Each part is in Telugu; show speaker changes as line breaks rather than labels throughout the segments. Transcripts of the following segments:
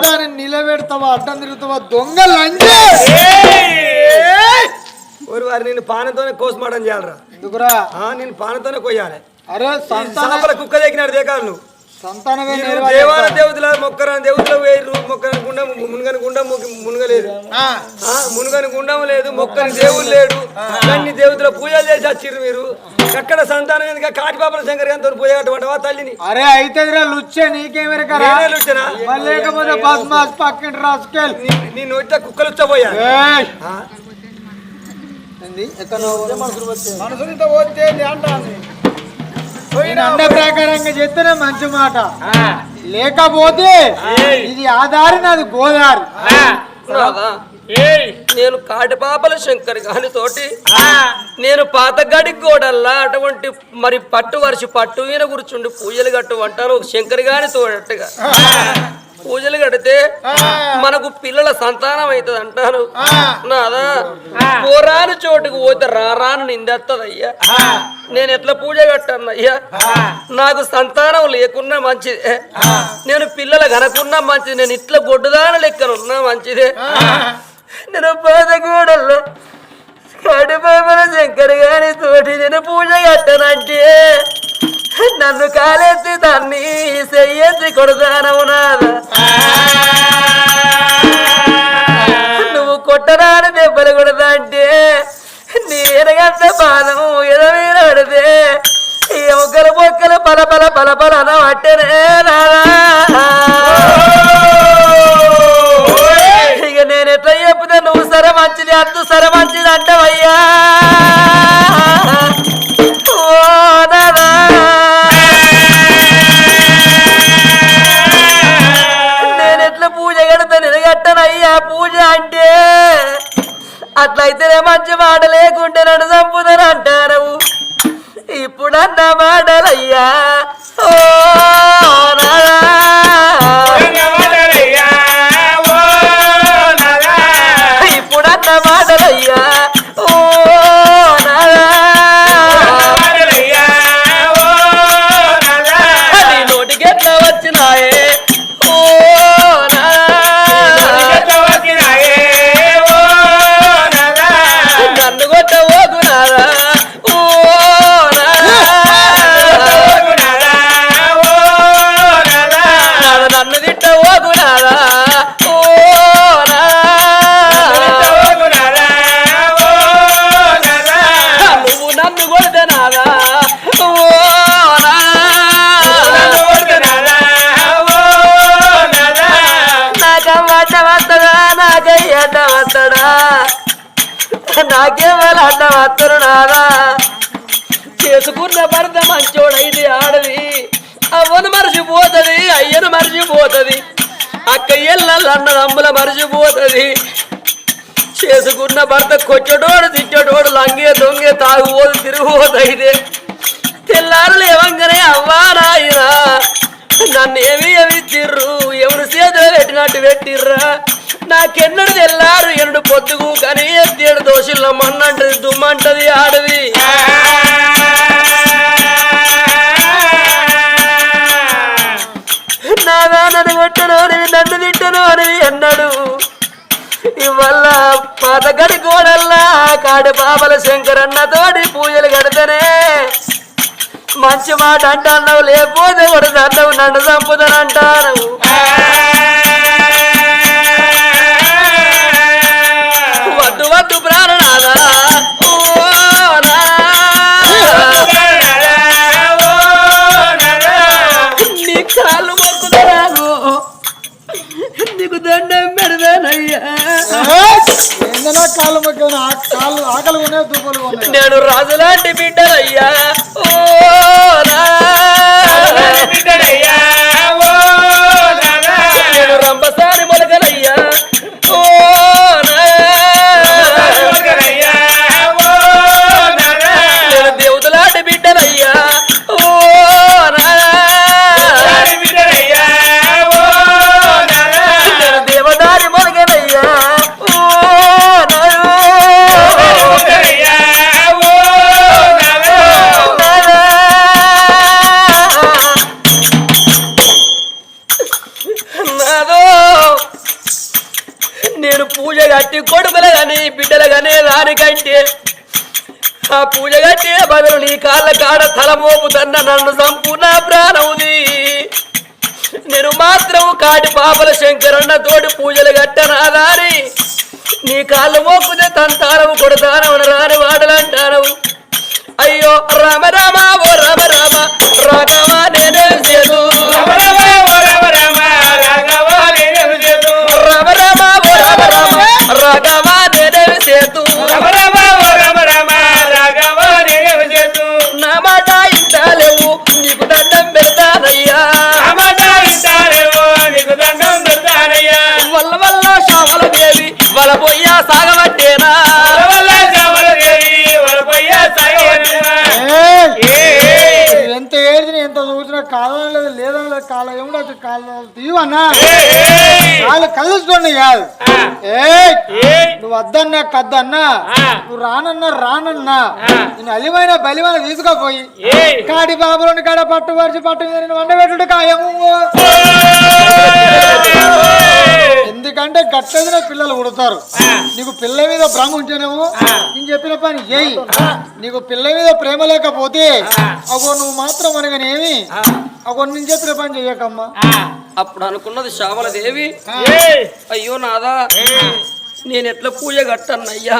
కాదని నిలబెడతావా అడ్డం తిరుగుతావా దొంగ లంజే
ఓరి వారి నేను పానతోనే కోసమాటం చేయాలరా.
ఎందుకురా?
ఆ, నేను పానతోనే కొయ్యాలి.
అరే సంతాన
సాపల కుక్క దగ్గర దేకాలు నువ్వు
సంతానమే.
దేవాల దేవతల మొక్కరాని దేవతలు వేరు మొక్కని గుండం మునుగని గుండం మునుగలేదు.
ఆ,
ఆ, మునుగని గుండం లేదు మొక్కని దేవుడు లేడు అన్ని దేవతల పూజలు చేసి వచ్చిర్రు మీరు. ఎక్కడ సంతానం ఎందుకు? కాటి పాపల శంకర్ గారితో పూజ కట్టమంటావా తల్లిని?
అరే అయితే లుచ్చే నీకేమెరకరా?
నేనే
లేకపోతే బస్ మాస్ పక్కన రాసుకెళ్ళి
నీ- నీ నోట కుక్కలు!
ఏంది? ఎక్కడో
మనసునితో పోతే అంటాను
నేను అండ ప్రకారంగా చెప్తేనే మంచి మాట. లేకపోతే ఇది ఆధారి నాది గోదారి?
నేను కాటిపాపల శంకర్ గాని తోటి నేను పాత గడి గోడల్లా అటువంటి మరి పట్టు వరిసి పట్టు మీద కూర్చుండి పూజలు కట్టు అంటారు శంకర్ గాని తోడట్టుగా పూజలు కడితే మనకు పిల్లల సంతానం అవుతుంది అంటారు. నాదా? పోరాని చోటుకు పోతే రారాను నిందెత్తదయ్యా. నేను ఎట్లా పూజ కట్టాను అయ్యా? నాకు సంతానం లేకున్నా మంచిదే. నేను పిల్లలు కనకున్నా మంచిది. నేను ఇట్లా గొడ్డుదాన లెక్కనున్నా మంచిదే. నేను బాధగూడల్లో కడుపాపల శంకర్ గారి తోటి నేను పూజ కట్టనంటే నన్ను కాలెత్తి దాన్ని చెయ్యెత్తి కొడతానవు నాదా. నువ్వు కొట్టరాని దెబ్బలు కొడతా అంటే నేనగంత బాధము ఎదవీర పడితే ఒకరు మొక్కలు పల పల పల పల అని పట్టనే ఇక నేను ఎట్లా చెప్తే నువ్వు సరే మంచిది అంతు మంచి మాట లేకుంటే నన్ను చంపుదని అంటారు ఇప్పుడు అన్న మాటలయ్యా. ఓ లంగే దొంగే తాగుబోదు తిరుగుబోదు అయితే తెల్లారు లేవంగానే అవ్వా నాయనా నన్ను ఏమి ఏమి తిర్రు ఎవరు చేతిలో పెట్టినట్టు పెట్టిర్రా నాకెన్నడు తెల్లారు ఎన్నడు పొద్దుగు కానీ ఎత్తేడు దోషుల్లో మన్నంటది దుమ్మంటది ఆడది నాగా నన్ను కొట్టను అని నన్ను తిట్టను అని అన్నాడు ఇవల్ల పదగడి గోడల్లా కాడి బాబల శంకరన్న తోడి పూజలు కడితేనే. మంచి మాట అంటావు లేకపోతే కొడతావు నన్ను చంపుతానంటాను వద్దు వద్దు ప్రాణనాదా కాళ్ళు
మొక్కలు కాళ్ళు ఆకలి ఉన్నాయి దుబ్బలు
నేను రాజులాంటి బిడ్డలయ్యా. ఓ ఆ పూజ బదులు నీ కాళ్ళ కాడ తల మోపుతన్న నన్ను సంపూర్ణ ప్రాణముది నేను మాత్రం కాటి పాపల శంకరన్న తోటి పూజలు కట్టనాదారి నీ కాళ్ళు మోపుతే తంతానవు కొడతానవు రాని మాటలు అంటానవు. అయ్యో రామ రామ దేవి వల పొయ్యా సాగబట్టేనా
ఏయ్! ఎంత ఏడిచిన ఎంత చూసినా కాలం లేదు లేదని లేదు కాలం ఏముండదు కాలం తీవన్నా వాళ్ళు కలుసుకోండి కాదు. ఏయ్! నువ్వు వద్దన్నా కద్దన్నా నువ్వు రానన్నా రానన్నా నేను అలిమైన బలిమైన తీసుకుపోయి కాడి బాబులోని కాడ పట్టు వరిచి పట్టు వండబెట్టుడు ఖాయము ఎందుకంటే గట్టదిన పిల్లలు ఉడతారు నీకు పిల్ల మీద భ్రమ ఉంటేనేమో నేను చెప్పిన పని చేయి. నీకు పిల్ల మీద ప్రేమ లేకపోతే అగో నువ్వు మాత్రం అనగానేమి? అగో నేను చెప్పిన పని చెయ్యకమ్మా.
అప్పుడు అనుకున్నది శ్యామల దేవి అయ్యో నాదా. నేను ఎట్లా పూజ కట్టన్నయ్యా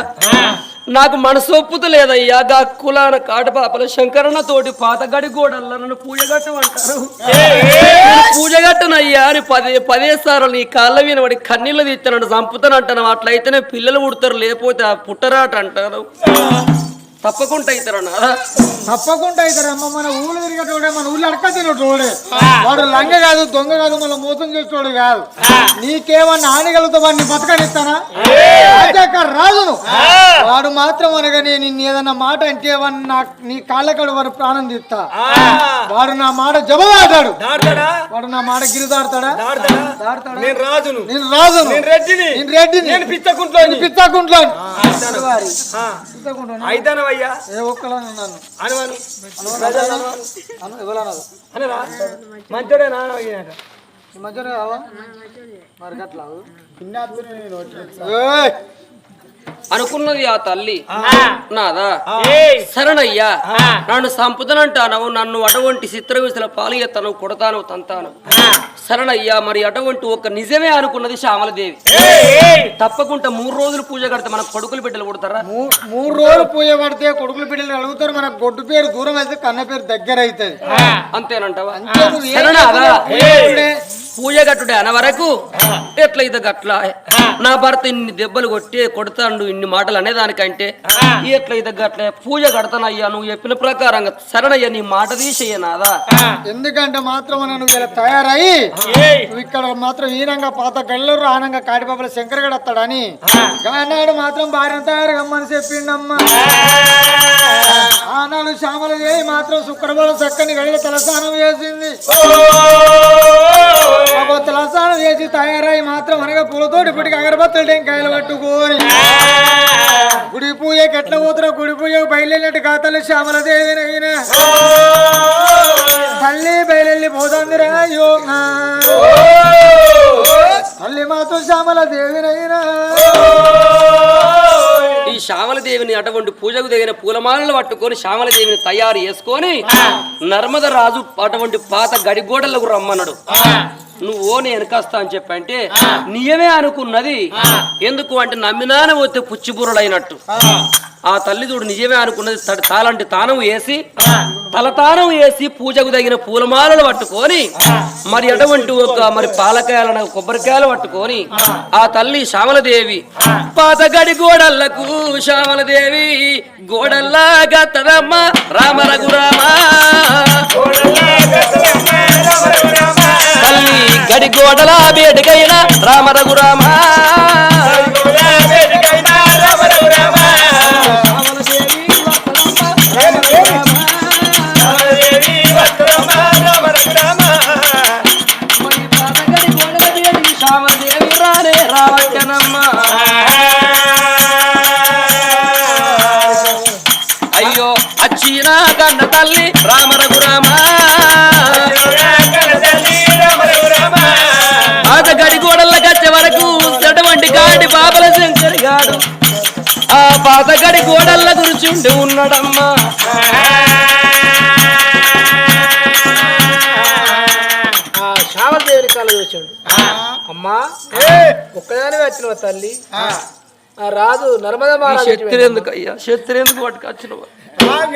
నాకు మనసు ఒప్పుత లేదయ్యా. గా కులాన కాటపాపల శంకరన్న తోటి పాతగడి గోడల్లో నన్ను పూజ కట్టమంటారు. పూజ కట్టనయ్యా అని పదే పదే సార్లు నీ కాళ్ళ వినబడి కన్నీళ్ళు తీస్తానంట చంపుతానంటాను. అట్లయితేనే పిల్లలు పుడతారు లేకపోతే ఆ పుట్టరాట అంటారు తప్పకుండా అవుతారు నాదా
తప్పకుండా అవుతారు అమ్మ. మన ఊళ్ళు తిరిగేటోడే మన ఊళ్ళో అడక తినటోడే. వాడు లంగ కాదు దొంగ కాదు మళ్ళీ మోసం చేసేటోడు కాదు. నీకేమన్నా హానిగలుగుతా వాడిని బతకనిస్తానా? రాజును. వాడు మాత్రం అనగానే నిన్ను ఏదన్నా మాట అంటే వాడిని నా నీ కాళ్ళకడు వాడు ప్రాణం తీస్తా. వాడు నా మాట జబదాటాడు
దాడతాడా?
వాడు నా మాట గిరిదాడతాడా?
దాడతాడా?
దాడతాడా?
నేను రాజును.
నేను రాజును.
నేను రెడ్డిని.
నేను రెడ్డిని.
నేను
ఏ అను
అనరా? మంచోడే నాన్న అయ్యాక
మరి గట్లా?
అనుకున్నది ఆ తల్లి. నాదా? సరేనయ్యా నన్ను సంపుదనంటాను నన్ను అటువంటి చిత్రవిసల పాలు ఎత్తను కొడతాను తంతాను. సరేనయ్యా మరి అటువంటి ఒక నిజమే అనుకున్నది శ్యామలదేవి. తప్పకుండా మూడు రోజులు పూజ కడితే మన కొడుకులు బిడ్డలు కొడతారా
మూడు రోజులు పూజ పడితే కొడుకులు బిడ్డలు అడుగుతారు మన గొడ్డు పేరు దూరం అయితే కన్న పేరు దగ్గర అవుతుంది
అంతేనంటావా
అంతే నువ్వు ఏం
సరేనా అదా?
చెప్పినా పూజ
పూజ గట్టుడే అన వరకు ఎట్లయితే గట్ల నా భర్త ఇన్ని దెబ్బలు కొట్టి కొడతాడు ఇన్ని మాటలు అనేదానికంటే ఎట్లయితే గట్ల? పూజ కడతానయ్యా నువ్వు చెప్పిన ప్రకారంగా సరేనయ్యా నీ మాట తీసేయ నాదా?
ఎందుకంటే మాత్రం నువ్వు ఇలా తయారై నువ్వు ఇక్కడ మాత్రం ఈనంగా పాత గల్లూరు ఆనంగా కాటిపాపల శంకర్ గడ వస్తాడని ఆనాడు మాత్రం భార్య తయారు కమ్మని చెప్పిండమ్మా ఆనాడు శ్యామల చేయి మాత్రం శుక్రవారం చక్కని గడియ తలస్నానం చేసింది. అబ్బో చేసి తయారై మాత్రం అనగా పూలతోటి ఇప్పటికి అగరబత్తులు టెంకాయలు పట్టుకొని. గుడి పూజ ఎట్లా పోతున్నా గుడి పూజ బయలుదేరినట్టు కాతలు శ్యామల దేవినైనా తల్లి బయలుదేరి పోతుందిరా యోగా. తల్లి మాతో శ్యామల దేవినైనా
ఈ శ్యామలదేవిని అటువంటి పూజకు తగిన పూలమాలలు పట్టుకొని శ్యామలదేవిని తయారు చేసుకొని నర్మద రాజు అటువంటి పాత గడిగోడలకు రమ్మన్నాడు. నువ్వు నేను వెనకస్తా అని చెప్పంటే నియమే అనుకున్నది. ఎందుకు అంటే నమ్మినాన పోతే పుచ్చిబుర్రలైనట్టు ఆ. తల్లి చూడు నిజమే అనుకున్నది తాలంటి తానం వేసి తలతానం వేసి పూజకు తగిన పూలమాలలు పట్టుకొని మరి అటువంటి ఒక మరి పాలకాయలను కొబ్బరికాయలు పట్టుకొని ఆ. తల్లి శ్యామలదేవి పాత గడి గోడళ్ళకు శ్యామలదేవి గోడల్లా గతదమ్మ రామ రఘురామ తల్లి గడి గోడల బేటికైన రామ రఘురామ మరి కన్న తల్లి రామ. రఘురామ పాత గడి గోడల కచ్చే వరకు అటువంటి గాడి బాబల శంకర్ గాడు. ఆ పాత గడి గురిచుండి ఉన్నాడమ్మా.
అమ్మా ఒక్కదాని వచ్చిన తల్లి? ఆ. రాజు నర్మదా
శక్తి ఎందుకు అయ్యా? శక్తి ఎందుకు పట్టుకొచ్చినవా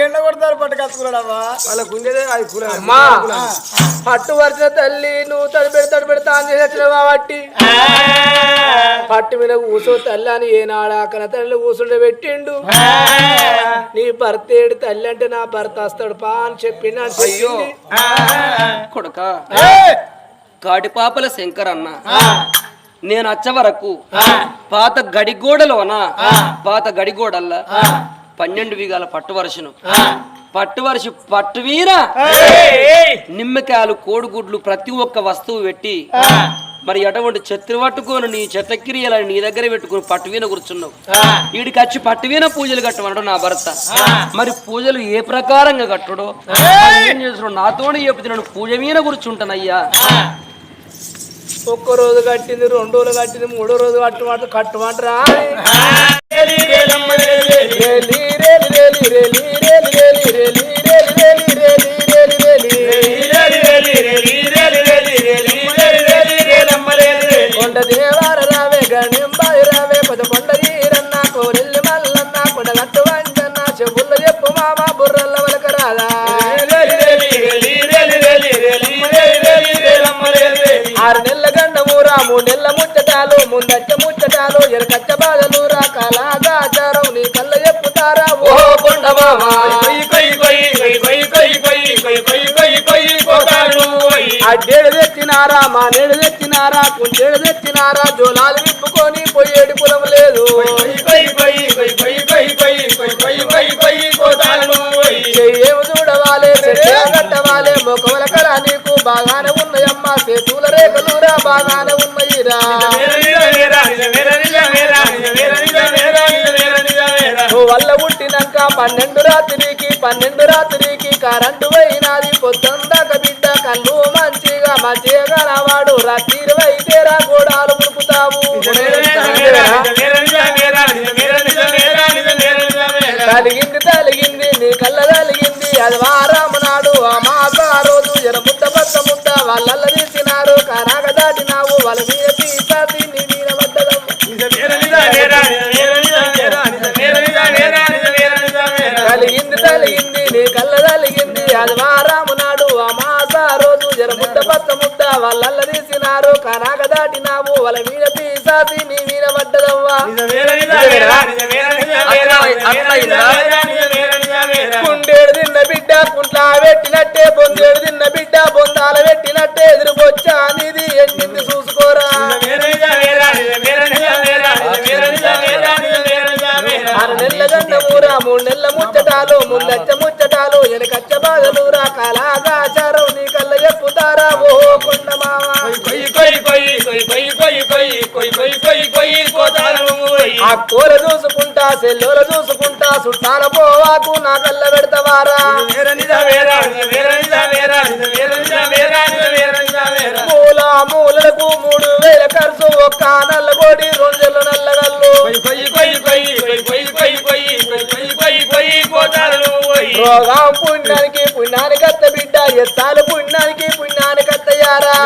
ఎండ కొడతారు పట్టుకొచ్చుకున్నాడమ్మా.
వాళ్ళకు ఉండేదే అది కుల
అమ్మా! పట్టు వరిచిన తల్లి నువ్వు తడిపెడి తడిపెడి తాను చేసి వచ్చిన కాబట్టి పట్టు మీద కూసో తల్లి అని ఏనాడు కన తల్లి కూసుండే పెట్టిండు. నీ భర్త ఏడు తల్లి అంటే నా భర్త వస్తాడు పా అని చెప్పిండు అని
అయ్యో. కొడక కాటిపాపల శంకర్ అన్న. నేను వచ్చే వరకు పాత గడిగోడలోన? పాత గడిగోడల్లా? పన్నెండు విగాల పట్టు వరుసను. పట్టు వరుస పట్టు వీర నిమ్మకాయలు కోడిగుడ్లు ప్రతి ఒక్క వస్తువు పెట్టి మరి అటువంటి చెత్త పట్టుకొని నీ చెత్తక్రియలని నీ దగ్గర పెట్టుకుని పట్టువీన కూర్చున్నావు. వీడికి వచ్చి పట్టువీన పూజలు కట్టమన్నాడు నా భర్త. మరి పూజలు ఏ ప్రకారంగా కట్టుడో ఏం. చేస్తున్నాడు? నాతోనే చెప్తున్నాను పూజ మీద కూర్చుంటానయ్యా.
ఒక్క రోజు కట్టింది రెండు రోజులు కట్టింది మూడో రోజు కట్టమంట కట్టమంటరా రేలి రేలి రేలి రేలి రేలి రేలి రేలి రేలి రేలి తెచ్చినారా? మానేడు తెచ్చినారా? కుంటేడు తెచ్చినారా? జోలాలు విప్పుకొని పోయేడు కులం లేదు. ఏమి చూడవాలే కట్టవాలే. మొక్కవల కళ నీకు బాగానే ఉన్నాయమ్మా. సేతుల రేఖలురా బాగానే ఉన్నాయిరా. వల్ల పుట్టినాక పన్నెండు రాత్రికి పన్నెండు రాత్రికి కరెంటు పోయినది పొద్దుందాక బిడ్డ కళ్ళు మంచిగా మంచి కనవాడు రాత్రి గోడాలు మునుపుతావు. తలిగింది తలిగింది నీ కళ్ళ తలిగింది. అది వారాము నాడు ఆ మాస రోజు. ఎర ముద్ద పచ్చ ముద్ద వాళ్ళల్ల తీసినారు. కనాక దాటినావు వాళ్ళ మీద తీసాది నీ మీద పడ్డదమ్మ కలిగింది తలిగింది నీ కళ్ళ తలిగింది. అది వారాము నాడు ఆ మాస రోజు. జర ముద్ద పచ్చ ముద్ద వాళ్ళల్ల దాటినారు కనాక దాటినావు వాళ్ళ మీద పీసాసి నీ మీద పడ్డదవ్వా కుండేడు తిన్న బిడ్డ కుంట్లా పెట్టినట్టే బొందేడు తిన్న బిడ్డ బొందాల పెట్టినట్టే ఎదురుకొచ్చా నీది ఎండింది చూసుకోరా ఆరు నెలల గండమూరా మూడు నెలల ముచ్చటాలు ముందచ్చ ముచ్చటాలు ఎనకచ్చ బాధలురా కళాగాచారం నీ కళ్ళ చెప్పుతారా ఓ కొండ మామ ఆ కూర చూసుకుంటా సెల్లోల చూసుకుంటా చుట్టాల పోవాకు నా కళ్ళ పెడతావారా మూల మూలలకు మూడు వేల ఖర్చు ఒక్క నల్లగోడి రెండెళ్ళు నల్లగల్లు రోగం పుణ్యానికి పుణ్యానికి అత్త బిడ్డ ఎత్తాలు పుణ్యానికి పుణ్యానికి అత్తయ్యారా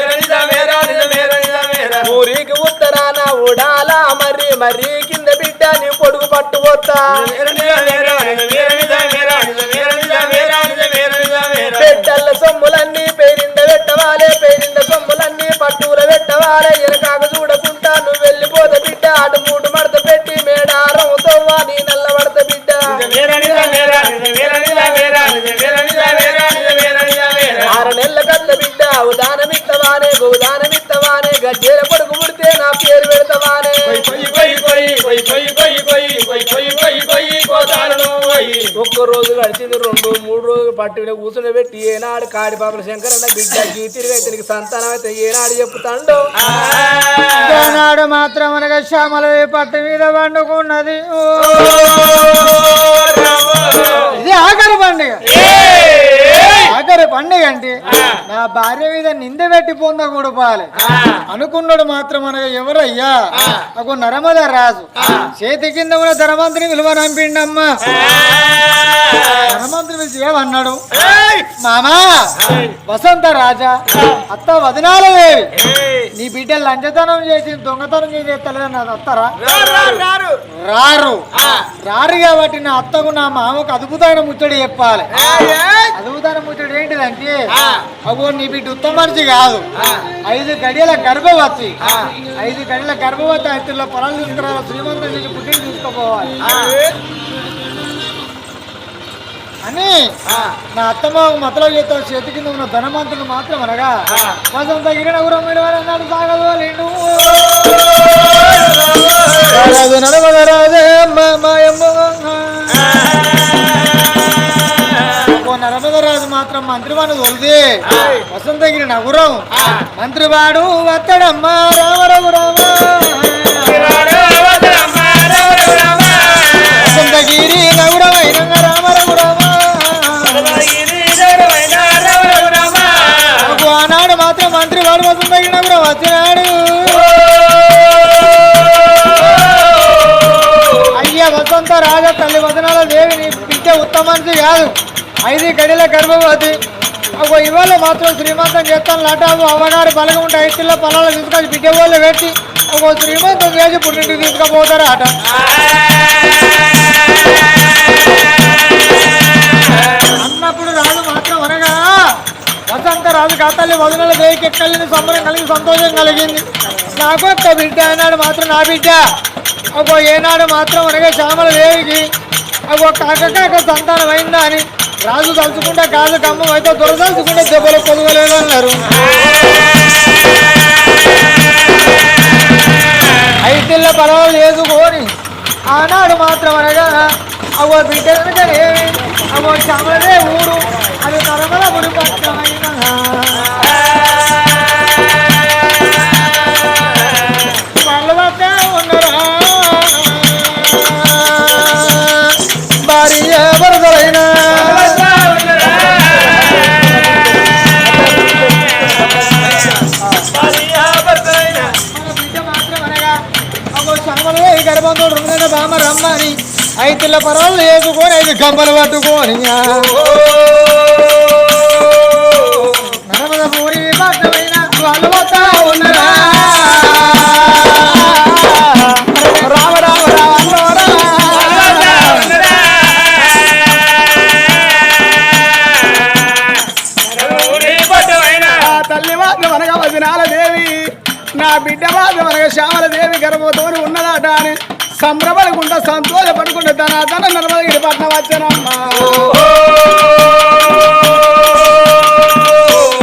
ఊరికి ఉత్తరాన ఉడాలా మరి మరి కింద బిడ్డ నీ పొడుగు పట్టు పోతా. పెట్టల్ల సొమ్ములన్నీ పేరింద పెట్టవాలే పేరింద సొమ్ములన్నీ పట్టుల పెట్టవాలే ఎనకాక చూడకుండా నువ్వు వెళ్ళిపోత బిడ్డ అటు మూడు మడత పెట్టి మేడారం తవ్వా నీ నల్ల మడత బిడ్డ. ఆరు నెలల కట్ల బిడ్డ ఉదానమిత్తవానే గోదానమిత్తవానే గజ్జేల మూడు రోజులు పట్టి కూర్చుని పెట్టి ఏనాడు కాడి పాపల శంకరన్న బిడ్డ గీతిరిగా ఇతనికి సంతానం అయితే ఏనాడు చెప్పుతాండో.
ఆనాడు మాత్రం అనగా శ్యామల పట్టు మీద పండుకున్నది అంటే నా భార్య మీద నింద పెట్టి పొంద కూడపాలి అనుకున్నాడు మాత్రం అనగా ఎవరయ్యా? ఒక నరమద రాజు. చేతి కింద కూడా ధనమంత్రి విలువ నంపిండమ్మా. ధనమంత్రి పిలిచి ఏమన్నాడు? మామా వసంత రాజా అత్త వదనాలవేవి నీ బిడ్డ లంచతనం చేసి దొంగతనం చేసి నాకు అత్తరా రారు రారు కాబట్టి నా అత్తకు నా మామకు అద్భుతమైన ముచ్చడి చెప్పాలి. అద్భుతమైన ముచ్చడి ఏంటిదంటే అగో నీ బిడ్డ ఉత్తమ మనిషి కాదు. ఐదు గడియల గర్భవతి. ఐదు గడియల గర్భవతి ఐదులో పొలాలు తీసుకురావాలి శ్రీమంతం నుంచి పుట్టిన తీసుకోపోవాలి. అని నా అత్తమ్మ మతలో చేత చేతి కింద ఉన్న ధనమంతుడు మాత్రం అనగా వసంత గిరినగురం అన్నాడు సాగదు నడవదరాజే మాయమ్మ మాత్రం మంత్రివాడు తోలిది వసంతగిరి నగురం. మంత్రివాడు వత్తడమ్మా రామ వసంతగిరి నగురమైన రామ నాకు ఆనాడు మాత్రం మంత్రివాడు వసంతగిరి నగురం వచ్చినాడు. అయ్యా వసంత రాజ తల్లి వదనాల దేవి నీ బిడ్డ ఉత్తమ మనిషి కాదు. ఐదు గడిల గర్భవతి ఒక ఇవాళ మాత్రం శ్రీమంతం చేస్తాను. లటాబు అమ్మగారి బలగం ఉంటే ఐదులో పొలాలు తీసుకొని బిడ్డ వాళ్ళు పెట్టి ఒక శ్రీమంతం చేసి పుట్టింటికి తీసుకుపోతారు ఆట. అన్నప్పుడు రాజు మాత్రం అనగా వసంత రాజు కాతల్లి వదనల దేవికి ఎక్కలిని సంబరం కలిగి సంతోషం కలిగింది. నాకు ఒక్క బిడ్డ అన్నాడు మాత్రం నా బిడ్డ. ఒక ఏనాడు మాత్రం అనగా శ్యామల దేవికి ఒక కాక కాక సంతానం అయిందా అని రాజు తలుచుకుంటే కాదు కమ్మం అయితే దొరదలుచుకుంటే దెబ్బలు పొదగలేదు అన్నారు ఐతిళ్ళ లేదు వేసుకొని ఆనాడు మాత్రం అనగా అవో బిడ్డ అవో అవ్వ ఊరు అది నరమల ముడి పల్లవత అమ్మని. ఐదుల పరాలు వేసుకొని ఐదు గంపలు పట్టుకొని. నర్మద పూరి
శ్యామల దేవి గర్భవతోని ఉన్నదాట అని సంభ్రమల సంబరపడకుండా సంతోషపడకుండా తన తన నర్మదగిరి పట్నం వచ్చానమ్మా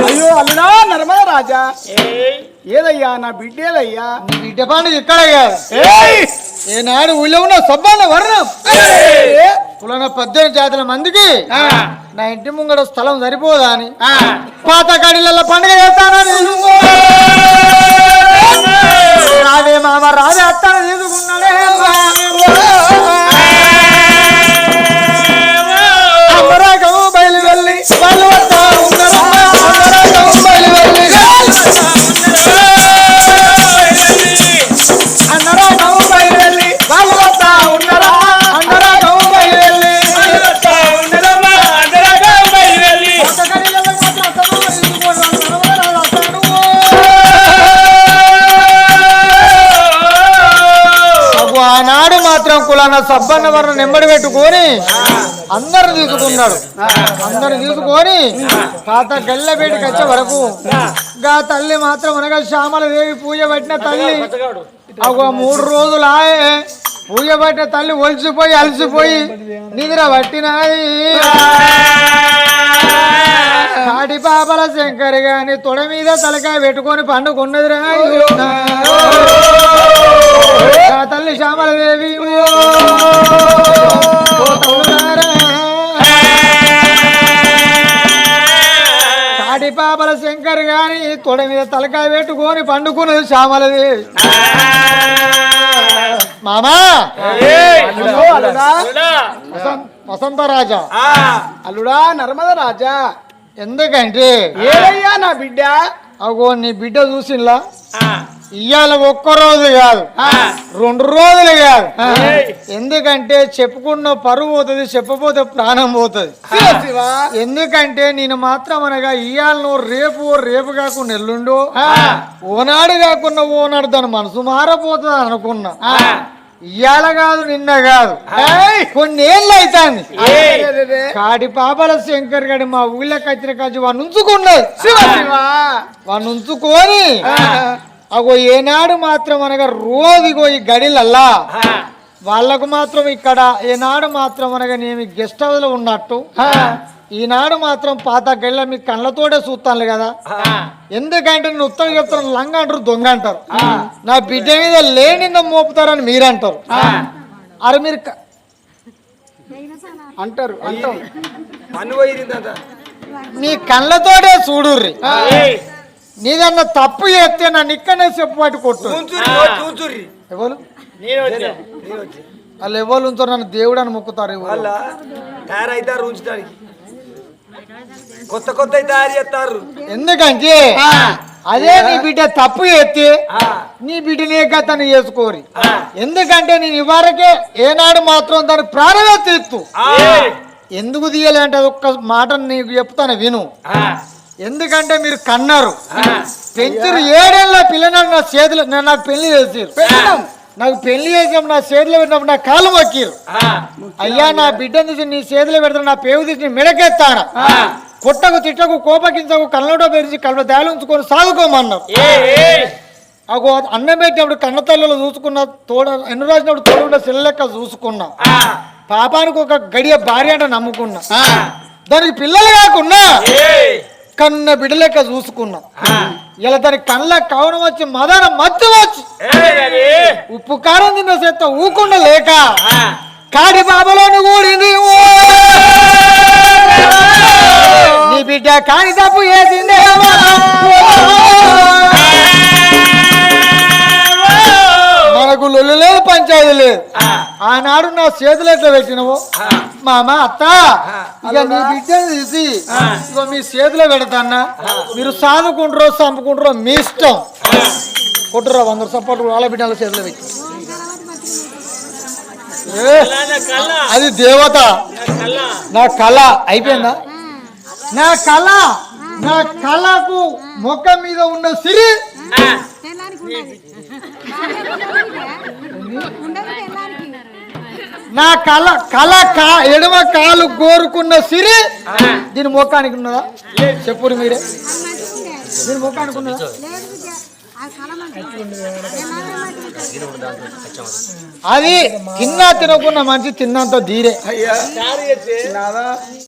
అయ్యో అల్లుడా నర్మద రాజా. ఏదయ్యా నా బిడ్డేదయ్యా
నీ బిడ్డ కాదు
ఏయ్!
ఏనాడు ఊళ్ళో ఉన్న సబ్బాన వర్ణం. కులన పద్దెనిమిది జాతుల మందికి నా ఇంటి ముంగడ స్థలం సరిపోదా అని. పాత గడిల పండుగ చేస్తానని రావే మామ రావే అత్తాను తీసుకున్నాడే ఆనాడు మాత్రం కులాన సబ్బన్న వర్ణ నెమ్మడి పెట్టుకొని అందరు తీసుకున్నాడు. అందరు తీసుకొని పాత గల్ల బయటకు వచ్చే వరకు గా తల్లి మాత్రం అనగా శ్యామల దేవి పూజ పట్టిన తల్లి. ఒక మూడు రోజులు ఆయే పూజ పట్టిన తల్లి ఒలిసిపోయి అలసిపోయి నిద్ర పట్టినది కాటి పాపల శంకర్ గాని తొడ మీద తలకాయ పెట్టుకొని పండుకున్నది రా తల్లి శ్యామలదేవి. కాటి పాపల శంకర్ గాని తొడ మీద తలకాయ పెట్టుకొని పండుకున్నది శ్యామలదేవి. మామా? వసంత- వసంతరాజా
అల్లుడా నర్మద రాజా.
ఎందుకంటే?
ఏదయ్యా నా బిడ్డ?
అగో నీ బిడ్డ చూసిన్లా ఇవాళ ఒక్క రోజు కాదు. రెండు రోజులు కాదు. ఎందుకంటే చెప్పుకున్న పరువు పోతుంది చెప్పపోతే ప్రాణం పోతుంది. ఎందుకంటే నేను మాత్రం అనగా ఇవాళ నువ్వు రేపు రేపు కాకుండా ఎల్లుండు ఓనాడు కాకుండా ఓనాడు దాని మనసు మారపోతుంది అనుకున్నా. ఇవాళ కాదు నిన్న కాదు. కొన్ని ఏళ్ళు
అరెరెరెరె.
కాడి పాపల శంకర్ గడి మా ఊళ్ళకి వచ్చిన కాచి వాడిని ఉంచుకున్నది వాడిని ఉంచుకొని అగో ఏనాడు మాత్రం అనగా రోజుగో ఈ గడిలల్లా వాళ్ళకు మాత్రం ఇక్కడ ఏనాడు మాత్రం అనగా నేను గెస్ట్ హౌస్లో ఉన్నట్టు ఈనాడు మాత్రం పాత గడిల మీ కళ్ళతోటే చూస్తాను కదా. ఎందుకంటే నేను ఉత్తరం చెప్తాను లంగ అంటారు దొంగ అంటారు. నా బిడ్డ మీద లేనింద మోపుతారని మీరంటారు. అరే మీరు
అంటారు
మీ కళ్ళతోటే చూడుర్రి. నీదన్న తప్పు చేస్తే నన్ను ఇక్కడనే చెప్పు కొట్టు.
చూచురి చూచురి
ఎవరు? వాళ్ళు ఎవరు ఉంచారు నన్ను దేవుడు అని మొక్కుతారు ఎవరు?
వాళ్ళ తయారైతారు ఉంచడానికి. కొత్త కొత్త తయారు చేస్తారు
ఎందుకంటే అదే నీ బిడ్డ తప్పు
ఆ,
నీ బిడ్డనే గతను చేసుకోరి. ఎందుకంటే నేను ఇవరకే ఏనాడు మాత్రం దాని ప్రాణమే తీస్తూ ఎందుకు తీయాలి అంటే ఒక్క మాట నీకు చెప్తాను విను. ఎందుకంటే మీరు కన్నారు. పెంచురు ఏడేళ్ళ పిల్లనాడు నా చేతులు నాకు పెళ్ళి చేసారు నాకు పెళ్ళి చేసాం నా చేతిలో పెట్టినప్పుడు నా కాలు మొక్కిరు. అయ్యా నా బిడ్డను తీసి నీ చేతిలో పెడతాను నా పేవు తీసి నీ మెడకెత్తాను. కొట్టకు తిట్టకు కోపకించకు కళ్ళలో పెరిచి కళ్ళ దాలు ఉంచుకొని సాగుకోమన్నారు అగో అన్నం పెట్టినప్పుడు కన్న తల్లిలో చూసుకున్న తోడ ఎన్ని రాసినప్పుడు తోడుండే సెల్ లెక్క చూసుకున్నా పాపానికి ఒక గడియ భార్య అంటే నమ్ముకున్నా. దానికి పిల్లలు
ఏయ్,
కన్న బిడ్డ లెక్క చూసుకున్నా ఇలా దానికి కళ్ళ కవనం వచ్చి మదన మత్తు వచ్చి. ఉప్పు కారం తిన్న చేత ఊకుండా లేక కాడి బాబలోని కూడింది ఓ! నీ బిడ్డ కాని తప్పు చేసిందేమో మనకు లొల్లు లేదు పంచాయతీ లేదు.
ఆ,
ఆనాడు నా చేతులు ఎట్లా పెట్టినవు? మామ అత్త ఇక నీ బిడ్డను తీసి ఇక మీ చేతిలో పెడతాన్నా మీరు సాదుకుంటారో చంపుకుంటారో మీ ఇష్టం. కొట్టురా వంద సపోర్ట్ వాళ్ళ బిడ్డల చేతిలో పెట్టి. ఏ, అది దేవత. నా కళ. అయిపోయిందా? నా కళ. నా కళకు మొక్క మీద ఉన్న సిరి నా కళ కళ కా ఎడమ కాలు కోరుకున్న సిరి. దీని మొక్కానికి ఉన్నదా? చెప్పురు మీరే. దీని మొక్కానికి ఉన్నదా?
అది
తిన్నా తినకున్న మంచి తిన్నంత ధీరే.